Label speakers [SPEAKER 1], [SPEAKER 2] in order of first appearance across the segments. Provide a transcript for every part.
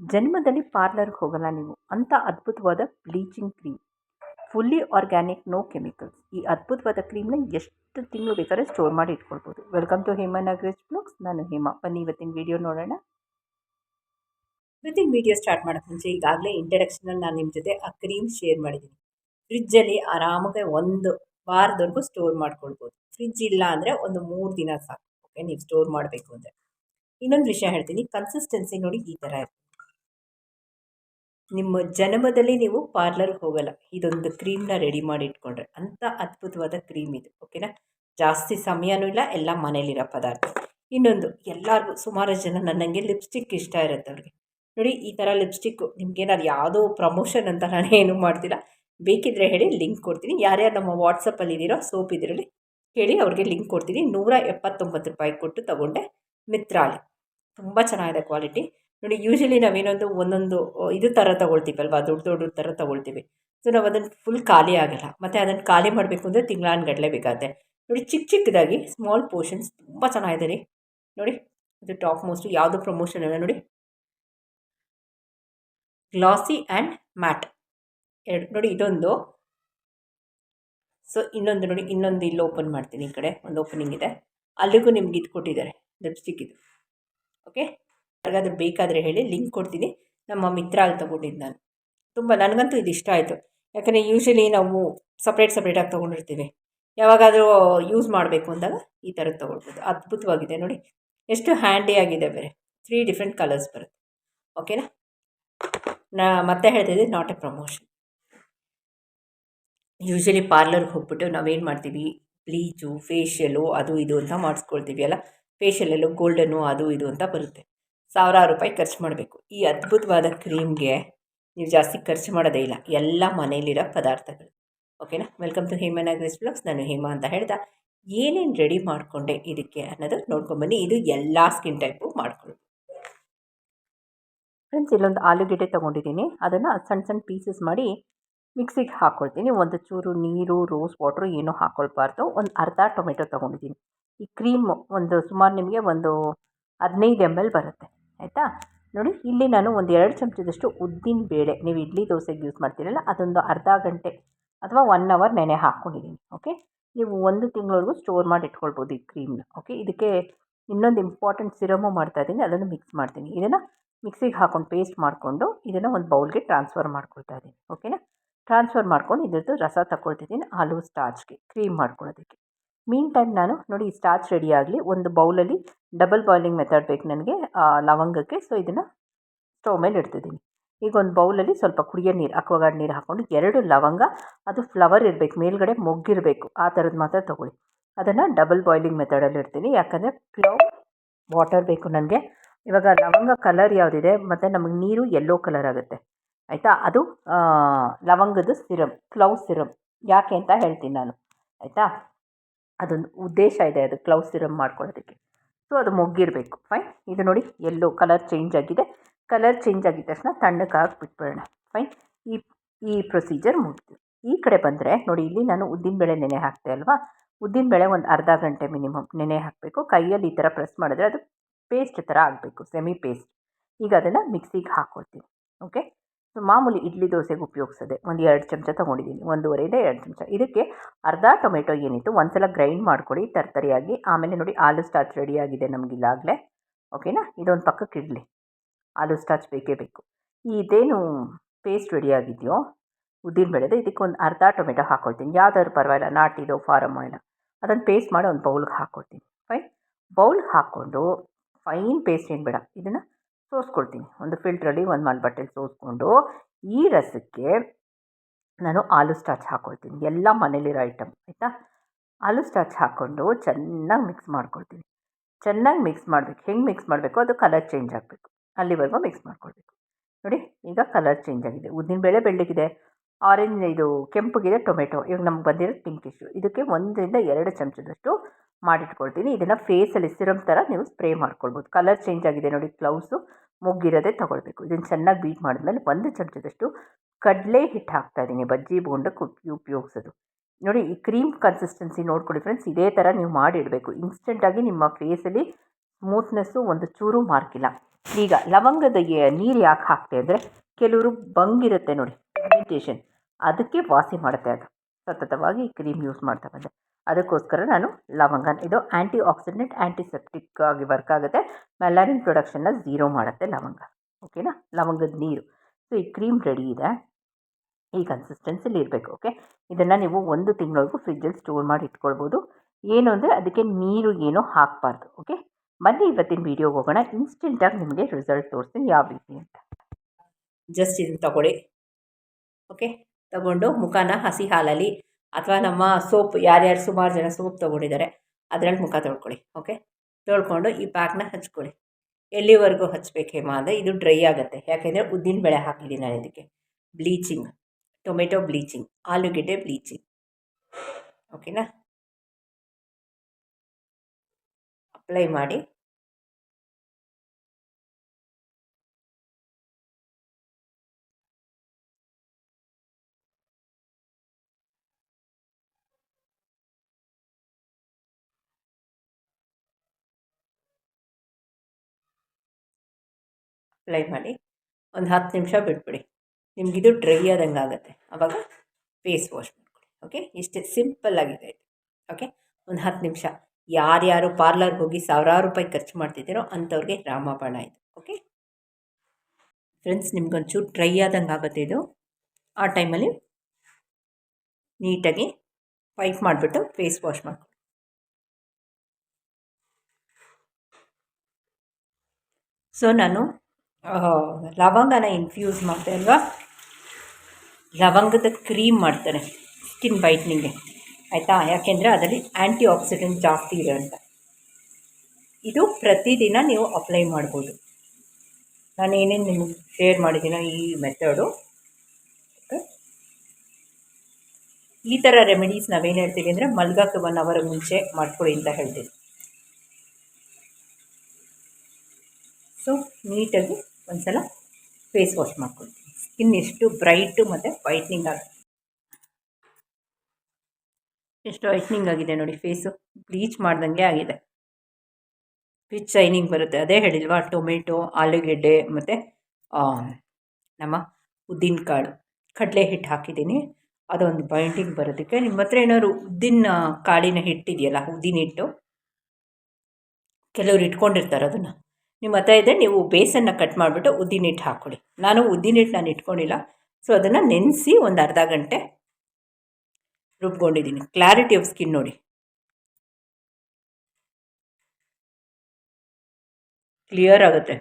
[SPEAKER 1] ಜನ್ಮದಲ್ಲಿ ಪಾರ್ಲರ್ಗೆ ಹೋಗಲ್ಲ ನೀವು. ಅಂಥ ಅದ್ಭುತವಾದ bleaching cream. Fully organic, no chemicals. ಈ ಅದ್ಭುತವಾದ ಕ್ರೀಮ್ನ ಎಷ್ಟು ತಿಂಗಳು ಬೇಕಾದ್ರೆ ಸ್ಟೋರ್ ಮಾಡಿ ಇಟ್ಕೊಳ್ಬೋದು. Welcome to Hema Nagaresh blogs. ನಾನು ಹೇಮಾ. ಬನ್ನಿ ಇವತ್ತಿನ ವಿಡಿಯೋ ನೋಡೋಣ. ಇವತ್ತಿನ ವಿಡಿಯೋ ಸ್ಟಾರ್ಟ್ ಮಾಡೋಕ್ಕೆ ಮುಂಚೆ ಈಗಾಗಲೇ ಇಂಟ್ರಡಕ್ಷನಲ್ಲಿ ನಾನು ನಿಮ್ಮ ಜೊತೆ ಆ ಕ್ರೀಮ್ ಶೇರ್ ಮಾಡಿದ್ದೀನಿ. ಫ್ರಿಜ್ಜಲ್ಲಿ ಆರಾಮಾಗಿ ಒಂದು ವಾರದವರೆಗೂ ಸ್ಟೋರ್ ಮಾಡ್ಕೊಳ್ಬೋದು. ಫ್ರಿಜ್ ಇಲ್ಲ ಅಂದರೆ ಒಂದು ಮೂರು ದಿನ ಸಾಕು. ಓಕೆ ನೀವು ಸ್ಟೋರ್ ಮಾಡಬೇಕು ಅಂದರೆ. ಇನ್ನೊಂದು ವಿಷಯ ಹೇಳ್ತೀನಿ. ಕನ್ಸಿಸ್ಟೆನ್ಸಿ ನೋಡಿ ಈ ಥರ ಇರುತ್ತೆ. ನಿಮ್ಮ ಜನ್ಮದಲ್ಲಿ ನೀವು ಪಾರ್ಲರ್ಗೆ ಹೋಗಲ್ಲ. ಇದೊಂದು ಕ್ರೀಮ್ನ ರೆಡಿ ಮಾಡಿ ಇಟ್ಕೊಂಡ್ರೆ ಅಂಥ ಅದ್ಭುತವಾದ ಕ್ರೀಮ್ ಇದು, ಓಕೆನಾ? ಜಾಸ್ತಿ ಸಮಯನೂ ಇಲ್ಲ, ಎಲ್ಲ ಮನೇಲಿರೋ ಪದಾರ್ಥ. ಇನ್ನೊಂದು, ಎಲ್ಲರಿಗೂ, ಸುಮಾರು ಜನ ನನ್ನಂಗೆ ಲಿಪ್ಸ್ಟಿಕ್ ಇಷ್ಟ ಇರುತ್ತೆ ಅವ್ರಿಗೆ. ನೋಡಿ, ಈ ಥರ ಲಿಪ್ಸ್ಟಿಕ್ಕು, ನಿಮ್ಗೇನಾದ್ರು ಯಾವುದೋ ಪ್ರಮೋಷನ್ ಅಂತ ನಾನು ಏನೂ ಮಾಡ್ತಿಲ್ಲ. ಬೇಕಿದ್ರೆ ಹೇಳಿ, ಲಿಂಕ್ ಕೊಡ್ತೀನಿ. ಯಾರ್ಯಾರು ನಮ್ಮ ವಾಟ್ಸಪ್ಪಲ್ಲಿ ಇದ್ದೀರೋ, ಸೋಪ್ ಇದರಲ್ಲಿ ಹೇಳಿ, ಅವ್ರಿಗೆ ಲಿಂಕ್ ಕೊಡ್ತೀನಿ. ನೂರ ಎಪ್ಪತ್ತೊಂಬತ್ತು ರೂಪಾಯಿ ಕೊಟ್ಟು ತಗೊಂಡೆ ಮಿತ್ರಾಲಿ. ತುಂಬ ಚೆನ್ನಾಗಿದೆ ಕ್ವಾಲಿಟಿ. ನೋಡಿ ಯೂಶಲಿ ನಾವೇನೊಂದು ಒಂದೊಂದು ಇದು ಥರ ತೊಗೊಳ್ತೀವಲ್ವ, ದೊಡ್ಡ ದೊಡ್ಡ ಥರ ತೊಗೊಳ್ತೀವಿ. ಸೊ ನಾವು ಅದನ್ನು ಫುಲ್ ಖಾಲಿ ಆಗೋಲ್ಲ. ಮತ್ತು ಅದನ್ನು ಖಾಲಿ ಮಾಡಬೇಕು ಅಂದರೆ ತಿಂಗಳಾನ್ಗಟ್ಟಲೆ ಬೇಕಾಗುತ್ತೆ. ನೋಡಿ ಚಿಕ್ಕ ಚಿಕ್ಕದಾಗಿ ಸ್ಮಾಲ್ ಪೋರ್ಷನ್ಸ್ ತುಂಬ ಚೆನ್ನಾಗಿದೆ ರೀ. ನೋಡಿ, ಇದು ಟಾಪ್ ಮೋಸ್ಟು ಯಾವುದು ಪ್ರಮೋಷನ್ ಅಲ್ಲ ನೋಡಿ. ಗ್ಲಾಸಿ ಆ್ಯಂಡ್ ಮ್ಯಾಟ್ ಎರಡು, ನೋಡಿ, ಇದೊಂದು. ಸೊ ಇನ್ನೊಂದು ನೋಡಿ, ಇನ್ನೊಂದು ಇಲ್ಲಿ ಓಪನ್ ಮಾಡ್ತೀನಿ ಈ ಕಡೆ. ಒಂದು ಓಪನಿಂಗ್ ಇದೆ. ಅಲ್ಲಿಗೂ ನಿಮ್ಗೆ ಇದು ಕೊಟ್ಟಿದ್ದಾರೆ. ಲಿಪ್ಸ್ಟಿಕ್ ಇದು. ಓಕೆ ಯಾರಿಗಾದ್ರೂ ಬೇಕಾದರೆ ಹೇಳಿ ಲಿಂಕ್ ಕೊಡ್ತೀನಿ. ನಮ್ಮ ಮಿತ್ರ ಅಲ್ಲಿ ತೊಗೊಂಡಿದ್ದು ನಾನು. ತುಂಬ ನನಗಂತೂ ಇದು ಇಷ್ಟ ಆಯಿತು. ಯಾಕಂದರೆ ಯೂಶ್ವಲಿ ನಾವು ಸಪ್ರೇಟ್ ಸಪ್ರೇಟಾಗಿ ತೊಗೊಂಡಿರ್ತೀವಿ. ಯಾವಾಗಾದರೂ ಯೂಸ್ ಮಾಡಬೇಕು ಅಂದಾಗ ಈ ಥರದ್ದು ತೊಗೊಳ್ಬೋದು. ಅದ್ಭುತವಾಗಿದೆ ನೋಡಿ. ಎಷ್ಟು ಹ್ಯಾಂಡಿಯಾಗಿದೆ ಬೇರೆ. ತ್ರೀ ಡಿಫ್ರೆಂಟ್ ಕಲರ್ಸ್ ಬರುತ್ತೆ. ಓಕೆನಾ ನಾ? ಮತ್ತೆ ಹೇಳ್ತಿದ್ದೆ ನಾಟ್ ಎ ಪ್ರಮೋಷನ್ ಯೂಶ್ವಲಿ ಪಾರ್ಲರ್ಗೆ ಹೋಗ್ಬಿಟ್ಟು ನಾವೇನು ಮಾಡ್ತೀವಿ? ಬ್ಲೀಚು ಫೇಶಿಯಲು ಅದು, ಇದು ಅಂತ ಮಾಡಿಸ್ಕೊಳ್ತೀವಿ ಅಲ್ಲ? ಫೇಶಿಯಲಲ್ಲೂ ಗೋಲ್ಡನ್ನು ಅದು, ಇದು ಅಂತ ಬರುತ್ತೆ. ಸಾವಿರಾರು ರೂಪಾಯಿ ಖರ್ಚು ಮಾಡಬೇಕು. ಈ ಅದ್ಭುತವಾದ ಕ್ರೀಮ್ಗೆ ನೀವು ಜಾಸ್ತಿ ಖರ್ಚು ಮಾಡೋದೇ ಇಲ್ಲ. ಎಲ್ಲ ಮನೇಲಿರೋ ಪದಾರ್ಥಗಳು. ಓಕೆನಾ? Welcome to Hema Nagaresh blogs ನಾನು ಹೇಮಾ ಅಂತ ಹೇಳ್ದೆ. ಏನೇನು ರೆಡಿ ಮಾಡಿಕೊಂಡೆ ಇದಕ್ಕೆ ಅನ್ನೋದು ನೋಡ್ಕೊಂಬನ್ನಿ ಇದು ಎಲ್ಲ ಸ್ಕಿನ್ ಟೈಪು ಮಾಡ್ಕೊಳ್ಳಿ ಫ್ರೆಂಡ್ಸ್ ಇಲ್ಲೊಂದು ಆಲೂಗೆಡ್ಡೆ ತೊಗೊಂಡಿದ್ದೀನಿ. ಅದನ್ನು ಸಣ್ಣ ಸಣ್ಣ ಪೀಸಸ್ ಮಾಡಿ ಮಿಕ್ಸಿಗೆ ಹಾಕ್ಕೊಳ್ತೀನಿ ಒಂದು ಚೂರು ನೀರು ರೋಸ್ ವಾಟ್ರು ಏನೂ ಹಾಕ್ಕೊಳ್ಬಾರ್ದು ಒಂದು ಅರ್ಧ ಟೊಮೆಟೊ ತೊಗೊಂಡಿದ್ದೀನಿ. ಈ ಕ್ರೀಮ್ ಒಂದು ಸುಮಾರು ನಿಮಗೆ ಒಂದು ಹದಿನೈದು ಎಂ ಎಲ್ ಬರುತ್ತೆ. ಆಯಿತಾ? ನೋಡಿ, ಇಲ್ಲಿ ನಾನು ಒಂದು ಎರಡು ಚಮಚದಷ್ಟು ಉದ್ದಿನ ಬೇಳೆ, ನೀವು ಇಡ್ಲಿ ದೋಸೆಗೆ ಯೂಸ್ ಮಾಡ್ತೀರಲ್ಲ, ಅದೊಂದು ಅರ್ಧ ಗಂಟೆ ಅಥವಾ ಒನ್ ಅವರ್ ನೆನೆ ಹಾಕ್ಕೊಂಡಿದ್ದೀನಿ ಓಕೆ ನೀವು ಒಂದು ತಿಂಗಳವರೆಗೂ ಸ್ಟೋರ್ ಮಾಡಿ ಇಟ್ಕೊಳ್ಬೋದು ಈ ಕ್ರೀಮ್ನ ಓಕೆ ಇದಕ್ಕೆ ಇನ್ನೊಂದು ಇಂಪಾರ್ಟೆಂಟ್ ಸಿರಮು ಮಾಡ್ತಾ ಇದ್ದೀನಿ, ಅದನ್ನು ಮಿಕ್ಸ್ ಮಾಡ್ತೀನಿ. ಇದನ್ನು ಮಿಕ್ಸಿಗೆ ಹಾಕ್ಕೊಂಡು ಪೇಸ್ಟ್ ಮಾಡಿಕೊಂಡು ಇದನ್ನು ಒಂದು ಬೌಲ್ಗೆ ಟ್ರಾನ್ಸ್ಫರ್ ಮಾಡ್ಕೊಳ್ತಾ ಇದ್ದೀನಿ ಓಕೆನಾ ಟ್ರಾನ್ಸ್ಫರ್ ಮಾಡ್ಕೊಂಡು ಇದ್ರದ್ದು ರಸ ತಗೊಳ್ತಿದ್ದೀನಿ ಆಲೂ ಸ್ಟಾರ್ಚ್ಗೆ ಕ್ರೀಮ್ ಮಾಡ್ಕೊಳ್ಳೋದಕ್ಕೆ. ಮೀನ್ ಟೈಮ್ ನಾನು ನೋಡಿ ಸ್ಟಾರ್ಚ್ ರೆಡಿ ಆಗಲಿ, ಒಂದು ಬೌಲಲ್ಲಿ ಡಬಲ್ ಬಾಯ್ಲಿಂಗ್ ಮೆಥಡ್ ಬೇಕು ನನಗೆ ಲವಂಗಕ್ಕೆ. ಸೊ ಇದನ್ನು ಸ್ಟವ್ ಮೇಲೆ ಇಡ್ತಿದ್ದೀನಿ. ಈಗ ಒಂದು ಬೌಲಲ್ಲಿ ಸ್ವಲ್ಪ ಕುಡಿಯೋ ನೀರು, ಅಕ್ವಗಾರ್ಡ್ ನೀರು ಹಾಕ್ಕೊಂಡು ಎರಡು ಲವಂಗ, ಅದು ಫ್ಲವರ್ ಇರಬೇಕು, ಮೇಲ್ಗಡೆ ಮೊಗ್ಗಿರಬೇಕು, ಆ ಥರದ್ದು ಮಾತ್ರ ತೊಗೊಳ್ಳಿ. ಅದನ್ನು ಡಬಲ್ ಬಾಯ್ಲಿಂಗ್ ಮೆಥಡಲ್ಲಿ ಇಡ್ತೀನಿ. ಯಾಕಂದರೆ ಪ್ಲವ್ ವಾಟರ್ ಬೇಕು ನನಗೆ. ಇವಾಗ ಲವಂಗ ಕಲರ್ ಯಾವುದಿದೆ, ಮತ್ತು ನಮಗೆ ನೀರು ಯೆಲ್ಲೋ ಕಲರ್ ಆಗುತ್ತೆ. ಆಯಿತಾ? ಅದು ಲವಂಗದ ಸಿರಮ್ ಕ್ಲೌ ಸಿರಮ್ ಯಾಕೆ ಅಂತ ಹೇಳ್ತೀನಿ ನಾನು. ಆಯಿತಾ? ಅದೊಂದು ಉದ್ದೇಶ ಇದೆ ಅದು ಕ್ಲೌಸ್ ಸಿರಮ್ ಮಾಡ್ಕೊಳ್ಳೋದಕ್ಕೆ. ಸೊ ಅದು ಮೊಗ್ಗಿರಬೇಕು. ಫೈನ್ ಇದು ನೋಡಿ ಎಲ್ಲೋ ಕಲರ್ ಚೇಂಜ್ ಆಗಿದೆ. ಕಲರ್ ಚೇಂಜ್ ಆಗಿದ ತಕ್ಷಣ ತಣ್ಣಗೆ ಹಾಕಿಬಿಟ್ಬಿಡೋಣ. ಫೈನ್ ಈ ಈ ಪ್ರೊಸೀಜರ್ ಮುಗಿತು ಈ ಕಡೆ ಬಂದರೆ ನೋಡಿ ಇಲ್ಲಿ ನಾನು ಉದ್ದಿನ ಬೇಳೆ ನೆನೆ ಹಾಕ್ತೆ ಅಲ್ವಾ? ಉದ್ದಿನ ಬೇಳೆ ಒಂದು ಅರ್ಧ ಗಂಟೆ ಮಿನಿಮಮ್ ನೆನೆ ಹಾಕಬೇಕು. ಕೈಯಲ್ಲಿ ಈ ಥರ ಪ್ರೆಸ್ ಮಾಡಿದ್ರೆ ಅದು ಪೇಸ್ಟ್ ಥರ ಆಗಬೇಕು. ಸೆಮಿ ಪೇಸ್ಟ್ ಈಗ ಅದನ್ನು ಮಿಕ್ಸಿಗೆ ಹಾಕ್ಕೊಳ್ತೀನಿ. ಓಕೆ ಸೊ ಮಾಮೂಲಿ ಇಡ್ಲಿ ದೋಸೆಗೆ ಉಪಯೋಗಿಸೋದೆ ಒಂದು ಎರಡು ಚಮಚ ತೊಗೊಂಡಿದ್ದೀನಿ, ಒಂದೂವರೆಯಿಂದ ಎರಡು ಚಮಚ. ಇದಕ್ಕೆ ಅರ್ಧ ಟೊಮೆಟೊ ಏನಿತ್ತು ಒಂದು ಸಲ ಗ್ರೈಂಡ್ ಮಾಡ್ಕೊಳ್ಳಿ ತರ್ತರಿಯಾಗಿ. ಆಮೇಲೆ ನೋಡಿ ಆಲೂ ಸ್ಟಾಚ್ ರೆಡಿಯಾಗಿದೆ ಇಲ್ಲಾಗಲೇ ಓಕೆನಾ ಇದೊಂದು ಪಕ್ಕಕ್ಕೆ ಇಡಲಿ. ಆಲೂ ಸ್ಟಾಚ್ ಬೇಕೇ ಬೇಕು. ಇದೇನು ಪೇಸ್ಟ್ ರೆಡಿಯಾಗಿದೆಯೋ ಉದ್ದಿನಬೇಳೆದು ಇದಕ್ಕೆ ಒಂದು ಅರ್ಧ ಟೊಮೆಟೊ ಹಾಕ್ಕೊಳ್ತೀನಿ ಯಾವ್ದಾದ್ರು ಪರವಾಗಿಲ್ಲ, ನಾಟಿದೋ ಫಾರಮ್ ಆಯಿಲ್ ಅದನ್ನು ಪೇಸ್ಟ್ ಮಾಡಿ ಒಂದು ಬೌಲ್ಗೆ ಹಾಕ್ಕೊಳ್ತೀನಿ ಫೈನ್ ಬೌಲ್ಗೆ ಹಾಕ್ಕೊಂಡು ಫೈನ್ ಪೇಸ್ಟ್ ಏನು ಬೇಡ. ಇದನ್ನು ಸೋಸ್ಕೊಳ್ತೀನಿ. ಒಂದು ಫಿಲ್ಟ್ರಲ್ಲಿ ಒಂದು ಮಲ್ ಬಟ್ಟೆಲಿ ಸೋಸ್ಕೊಂಡು ಈ ರಸಕ್ಕೆ ನಾನು ಆಲೂ ಸ್ಟಾಚ್ ಹಾಕ್ಕೊಳ್ತೀನಿ ಎಲ್ಲ ಮನೇಲಿರೋ ಐಟಮ್ ಆಯಿತಾ? ಆಲೂ ಸ್ಟಾಚ್ ಹಾಕ್ಕೊಂಡು ಚೆನ್ನಾಗಿ ಮಿಕ್ಸ್ ಮಾಡ್ಕೊಳ್ತೀನಿ. ಚೆನ್ನಾಗಿ ಮಿಕ್ಸ್ ಮಾಡಬೇಕು. ಹೆಂಗೆ ಮಿಕ್ಸ್ ಮಾಡಬೇಕು? ಅದು ಕಲರ್ ಚೇಂಜ್ ಆಗಬೇಕು. ಅಲ್ಲಿವರೆಗೂ ಮಿಕ್ಸ್ ಮಾಡ್ಕೊಳ್ಬೇಕು. ನೋಡಿ, ಈಗ ಕಲರ್ ಚೇಂಜ್ ಆಗಿದೆ. ಉದ್ದಿನ ಬೇಳೆ ಬೆಳ್ಳಗಿದೆ. ಆರೆಂಜ್ ಇದು ಕೆಂಪಗಿದೆ ಟೊಮೆಟೊ ಇವಾಗ ನಮ್ಗೆ ಬಂದಿರೋ ಪಿಂಕಿಶು ಇದಕ್ಕೆ ಒಂದರಿಂದ ಎರಡು ಚಮಚದಷ್ಟು ಮಾಡಿಟ್ಕೊಳ್ತೀನಿ. ಇದನ್ನು ಫೇಸಲ್ಲಿ ಸಿರಮ್ ಥರ ನೀವು ಸ್ಪ್ರೇ ಮಾಡ್ಕೊಳ್ಬೋದು. ಕಲರ್ ಚೇಂಜ್ ಆಗಿದೆ ನೋಡಿ ಕ್ಲೌಸು ಮುಗ್ಗಿರೋದೇ ತೊಗೊಳ್ಬೇಕು. ಇದನ್ನು ಚೆನ್ನಾಗಿ ಬೀಟ್ ಮಾಡಿದ್ಮೇಲೆ ಒಂದು ಚಮಚದಷ್ಟು ಕಡಲೆ ಹಿಟ್ಟು ಹಾಕ್ತಾ ಇದ್ದೀನಿ ಬಜ್ಜಿ ಬೋಂಡಕ್ಕೆ ಉಪಯೋಗಿಸೋದು. ನೋಡಿ, ಈ ಕ್ರೀಮ್ ಕನ್ಸಿಸ್ಟೆನ್ಸಿ ನೋಡ್ಕೊಳ್ಳಿ ಫ್ರೆಂಡ್ಸ್ ಇದೇ ಥರ ನೀವು ಮಾಡಿಡಬೇಕು. ಇನ್ಸ್ಟೆಂಟಾಗಿ ನಿಮ್ಮ ಫೇಸಲ್ಲಿ ಸ್ಮೂತ್ನೆಸ್ಸು ಒಂದು ಚೂರು ಮಾರ್ಕಿಲ್ಲ ಈಗ ಲವಂಗದ ನೀರು ಯಾಕೆ ಹಾಕ್ತೆ ಅಂದರೆ, ಕೆಲವರು ಬಂಗಿರುತ್ತೆ ನೋಡಿ ಇರಿಟೇಷನ್ ಅದಕ್ಕೆ ವಾಸಿ ಮಾಡುತ್ತೆ ಅದು. ಸತತವಾಗಿ ಕ್ರೀಮ್ ಯೂಸ್ ಮಾಡ್ತಾ ಬಂದೆ. ಅದಕ್ಕೋಸ್ಕರ ನಾನು ಲವಂಗ ಇದು ಆ್ಯಂಟಿ ಆಕ್ಸಿಡೆಂಟ್ ಆ್ಯಂಟಿಸೆಪ್ಟಿಕ್ ಆಗಿ ವರ್ಕ್ ಆಗುತ್ತೆ. ಮೆಲಾರಿನ್ ಪ್ರೊಡಕ್ಷನ್ನ ಝೀರೋ ಮಾಡುತ್ತೆ ಲವಂಗ, ಓಕೆನಾ? ಲವಂಗದ ನೀರು. ಸೊ, ಈ ಕ್ರೀಮ್ ರೆಡಿ ಇದೆ. ಈ ಕನ್ಸಿಸ್ಟೆನ್ಸಿಲಿ ಇರಬೇಕು, ಓಕೆ? ಇದನ್ನು ನೀವು ಒಂದು ತಿಂಗಳವರೆಗೂ ಫ್ರಿಜ್ಜಲ್ಲಿ ಸ್ಟೋರ್ ಮಾಡಿ ಇಟ್ಕೊಳ್ಬೋದು. ಏನು ಅಂದರೆ ಅದಕ್ಕೆ ನೀರು ಏನೂ ಹಾಕಬಾರ್ದು, ಓಕೆ? ಬನ್ನಿ ಇವತ್ತಿನ ವೀಡಿಯೋಗೆ ಹೋಗೋಣ. ಇನ್ಸ್ಟೆಂಟಾಗಿ ನಿಮಗೆ ರಿಸಲ್ಟ್ ತೋರಿಸ್ತೀನಿ, ಯಾವ ರೀತಿ ಅಂತ. ಜಸ್ಟ್ ಇದನ್ನು ತಗೊಳ್ಳಿ, ಓಕೆ? ತಗೊಂಡು ಮುಖನ ಹಸಿ ಹಾಲಲ್ಲಿ ಅಥವಾ ನಮ್ಮ ಸೋಪ್ ಯಾರ್ಯಾರು ಸುಮಾರು ಜನ ಸೋಪ್ ತೊಗೊಂಡಿದ್ದಾರೆ, ಅದರಲ್ಲಿ ಮುಖ ತೊಳ್ಕೊಳ್ಳಿ ಓಕೆ ತೊಳ್ಕೊಂಡು ಈ ಪ್ಯಾಕ್ನ ಹಚ್ಕೊಳ್ಳಿ. ಎಲ್ಲಿವರೆಗೂ ಹಚ್ಚಬೇಕು ಹೇಮಾ ಅಂದರೆ ಇದು ಡ್ರೈ ಆಗುತ್ತೆ. ಯಾಕೆಂದರೆ ಉದ್ದಿನ ಬೇಳೆ ಹಾಕಿದ್ದೀನಿ ನಾನು ಇದಕ್ಕೆ. ಬ್ಲೀಚಿಂಗ್ ಟೊಮೆಟೊ ಬ್ಲೀಚಿಂಗ್ ಆಲೂಗೆಡ್ಡೆ ಬ್ಲೀಚಿಂಗ್ ಓಕೆನಾ ಅಪ್ಲೈ ಮಾಡಿ. ಅಪ್ಲೈ ಮಾಡಿ ಒಂದು ಹತ್ತು ನಿಮಿಷ ಬಿಟ್ಬಿಡಿ. ನಿಮಗಿದು ಡ್ರೈ ಆದಂಗೆ ಆಗುತ್ತೆ. ಆವಾಗ ಫೇಸ್ ವಾಶ್ ಮಾಡ್ಕೊಳ್ಳಿ ಓಕೆ ಇಷ್ಟೇ ಸಿಂಪಲ್ ಆಗಿದೆ ಇದು ಓಕೆ ಒಂದು ಹತ್ತು ನಿಮಿಷ. ಯಾರ್ಯಾರು ಪಾರ್ಲರ್ಗೆ ಹೋಗಿ ಸಾವಿರಾರು ರೂಪಾಯಿ ಖರ್ಚು ಮಾಡ್ತಿದ್ದೀರೋ ಅಂಥವ್ರಿಗೆ ರಾಮಬಾಣ ಇದು ಓಕೆ ಫ್ರೆಂಡ್ಸ್ ನಿಮ್ಗೊಂಚೂರು ಡ್ರೈ ಆದಂಗೆ ಆಗುತ್ತೆ ಇದು. ಆ ಟೈಮಲ್ಲಿ ನೀಟಾಗಿ ವೈಪ್ ಮಾಡಿಬಿಟ್ಟು ಫೇಸ್ ವಾಶ್ ಮಾಡ್ಕೊಳ್ಳಿ ಸೊ ನಾನು ಲವಂಗನ ಇನ್ಫ್ಯೂಸ್ ಮಾಡ್ತೆ ಅಲ್ವಾ? ಲವಂಗದ ಕ್ರೀಮ್ ಮಾಡ್ತಾರೆ ಸ್ಕಿನ್ ವೈಟ್ನಿಂಗ್ಗೆ ಆಯಿತಾ? ಯಾಕೆಂದರೆ ಅದರಲ್ಲಿ ಆ್ಯಂಟಿ ಆಕ್ಸಿಡೆಂಟ್ ಜಾಸ್ತಿ ಇದೆ ಅಂತ. ಇದು ಪ್ರತಿದಿನ ನೀವು ಅಪ್ಲೈ ಮಾಡ್ಬೋದು. ನಾನು ಏನೇನು ನಿಮಗೆ ಶೇರ್ ಮಾಡಿದ್ದೀನ ಈ ಮೆಥಡು ಈ ಥರ ರೆಮಿಡೀಸ್ ನಾವೇನು ಹೇಳ್ತೀವಿ ಅಂದರೆ ಮಲ್ಗಕ್ಕೆ ಒನ್ ಅವರ್ ಮುಂಚೆ ಮಾಡ್ಕೊಳ್ಳಿ ಅಂತ ಹೇಳ್ತೀವಿ. ಸೊ ನೀಟಾಗಿ ಒಂದು ಸಲ ಫೇಸ್ ವಾಶ್ ಮಾಡ್ಕೊಳ್ತೀನಿ. ಸ್ಕಿನ್ ಎಷ್ಟು ಬ್ರೈಟು ಮತ್ತು ವೈಟ್ನಿಂಗ್ ಆಗುತ್ತೆ ಎಷ್ಟು ವೈಟ್ನಿಂಗ್ ಆಗಿದೆ ನೋಡಿ ಫೇಸು ಬ್ಲೀಚ್ ಮಾಡ್ದಂಗೆ ಆಗಿದೆ. ರಿಚ್ ಶೈನಿಂಗ್ ಬರುತ್ತೆ. ಅದೇ ಹೇಳಿಲ್ವಾ, ಟೊಮೆಟೊ, ಆಲೂಗೆಡ್ಡೆ ಮತ್ತು ನಮ್ಮ ಉದ್ದಿನಕಾಳು. ಕಡಲೆ ಹಿಟ್ಟು ಹಾಕಿದ್ದೀನಿ. ಅದೊಂದು ಬೈಂಡಿಂಗ್ ಬರೋದಕ್ಕೆ ನಿಮ್ಮ ಹತ್ರ ಏನಾದ್ರು ಉದ್ದಿನ ಕಾಳಿನ ಹಿಟ್ಟಿದೆಯಲ್ಲ, ಉದ್ದಿನ ಹಿಟ್ಟು? ಕೆಲವ್ರು ಇಟ್ಕೊಂಡಿರ್ತಾರೆ ಅದನ್ನು. ನಿಮ್ಮ ಹತ್ರ ಇದ್ದರೆ ನೀವು ಬೇಸನ್ನು ಕಟ್ ಮಾಡಿಬಿಟ್ಟು ಉದ್ದಿನ ಹಿಟ್ಟು ಹಾಕ್ಕೊಳ್ಳಿ ನಾನು ಉದ್ದಿನ ಹಿಟ್ಟು ನಾನು ಇಟ್ಕೊಂಡಿಲ್ಲ. ಸೊ ಅದನ್ನು ನೆನೆಸಿ ಒಂದು ಅರ್ಧ ಗಂಟೆ ರುಬ್ಕೊಂಡಿದ್ದೀನಿ. ಕ್ಲಾರಿಟಿ ಆಫ್ ಸ್ಕಿನ್ ನೋಡಿ. ಕ್ಲಿಯರ್ ಆಗುತ್ತೆ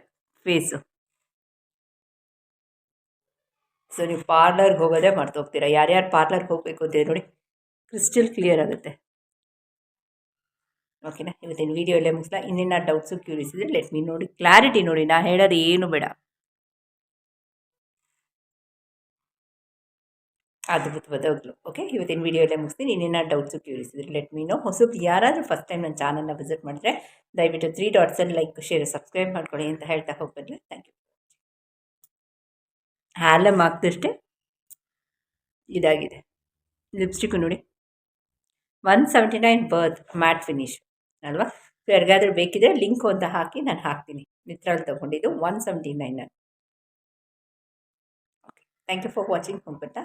[SPEAKER 1] ಫೇಸು ಸೊ ನೀವು ಪಾರ್ಲರ್ಗೆ ಹೋಗೋದೇ ಮರ್ತೋಗ್ತೀರಾ? ಯಾರ್ಯಾರು ಪಾರ್ಲರ್ಗೆ ಹೋಗಬೇಕು ಅಂತ ನೋಡಿ. ಕ್ರಿಸ್ಟಲ್ ಕ್ಲಿಯರ್ ಆಗುತ್ತೆ. ಓಕೆನಾ ಇವತ್ತಿನ ವೀಡಿಯೋ ಎಲ್ಲ ಮುಗಿಸ್ಲಾ. ಇನ್ನೇನ ಡೌಟ್ಸು ಕ್ಯೂರಿಯಸ್ ಇದ್ರೆ ಲೆಟ್ ಮೀ ನೋಡಿ ಕ್ಲಾರಿಟಿ ನೋಡಿ, ನಾ ಹೇಳೋದು ಏನು ಬೇಡ. ಅದ್ಭುತವಾದವ್ರು ಓಕೆ ಇವತ್ತಿನ ವೀಡಿಯೋ ಎಲ್ಲ ಮುಗಿಸ್ತೀನಿ. ಇನ್ನೇನ ಡೌಟ್ಸು ಕ್ಯೂರಿಯಸ್ ಇದ್ರೆ ಲೆಟ್ ಮೀ ನೋ ಹೊಸಬ್ ಯಾರಾದರೂ ಫಸ್ಟ್ ಟೈಮ್ ನನ್ನ ಚಾನಲ್ನ ವಿಸಿಟ್ ಮಾಡಿದ್ರೆ ದಯವಿಟ್ಟು ತ್ರೀ ಡಾಟ್ಸಲ್ಲಿ ಲೈಕ್ ಶೇರ್ ಸಬ್ಸ್ಕ್ರೈಬ್ ಮಾಡ್ಕೊಳ್ಳಿ ಅಂತ ಹೇಳ್ತಾ ಹೋಗ್ಬಂದ್ರೆ ಥ್ಯಾಂಕ್ ಯು ಹ್ಯಾಲಮ್ ಹಾಕ್ದಷ್ಟೇ ಇದಾಗಿದೆ. ಲಿಪ್ಸ್ಟಿಕ್ಕು ನೋಡಿ. One seventy nine birth matte finish ಅಲ್ವಾ? ಸೊ ಯಾರಿಗಾದ್ರೂ ಬೇಕಿದ್ರೆ ಲಿಂಕ್ ಅಂತ ಹಾಕಿ ನಾನು ಹಾಕ್ತೀನಿ. ಮಿತ್ರಲ್ಲಿ ತೊಗೊಂಡಿದ್ದು one seventy nine okay thank you for watching ಹೋಗ್ಬಿಟ್ಟ